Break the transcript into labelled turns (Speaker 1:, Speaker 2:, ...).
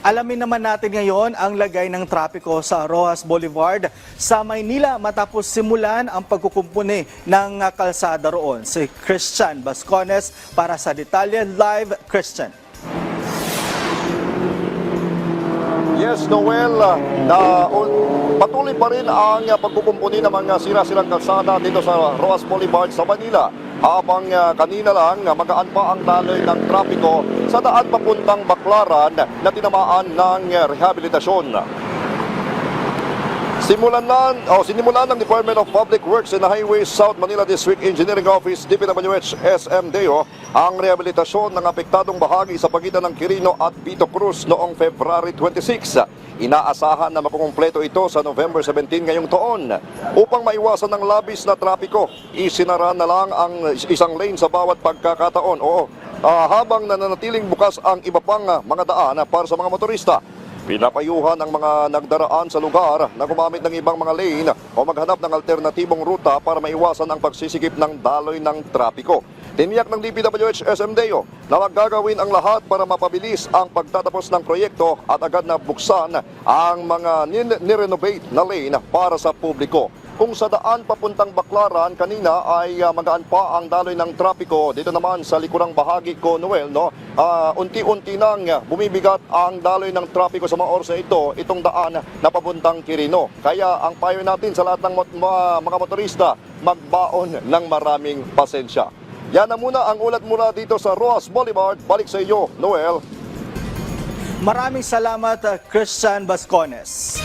Speaker 1: Alamin naman natin ngayon ang lagay ng trapiko sa Rojas Boulevard sa Maynila matapos simulan ang pagkukumpuni ng kalsada roon. Si Christian Bascones para sa Detalye Live Christian.
Speaker 2: Yes, Noel, uh, na patuloy pa rin ang pagkukumpuni ng mga sira-sirang kalsada dito sa Roas Boulevard sa Manila. Habang uh, kanina lang magaan pa ang daloy ng trapiko sa daan papuntang Baklaran na tinamaan ng uh, rehabilitasyon. Simulan na, o sinimulan ng Department of Public Works and Highways South Manila District Engineering Office DPWH SMDO ang rehabilitasyon ng apektadong bahagi sa pagitan ng Quirino at Vito Cruz noong February 26. Inaasahan na makukumpleto ito sa November 17 ngayong taon. Upang maiwasan ng labis na trapiko, isinara na lang ang isang lane sa bawat pagkakataon. Oo, ah, habang nananatiling bukas ang iba pang mga daan para sa mga motorista. Pinapayuhan ang mga nagdaraan sa lugar na gumamit ng ibang mga lane o maghanap ng alternatibong ruta para maiwasan ang pagsisikip ng daloy ng trapiko. Tiniyak ng DPWH SMDO na maggagawin ang lahat para mapabilis ang pagtatapos ng proyekto at agad na buksan ang mga nirenovate na lane para sa publiko. Kung sa daan papuntang Baklaran kanina ay ah, magaan pa ang daloy ng trapiko. Dito naman sa likurang bahagi ko Noel no? Ah, unti-unti nang bumibigat ang daloy ng trapiko sa mga oras na ito itong daan na papuntang Quirino. Kaya ang payo natin sa lahat ng mot- mga, mga motorista magbaon ng maraming pasensya. Yan na muna ang ulat mula dito sa Roas Boulevard. Balik sa iyo Noel.
Speaker 1: Maraming salamat Christian Bascones.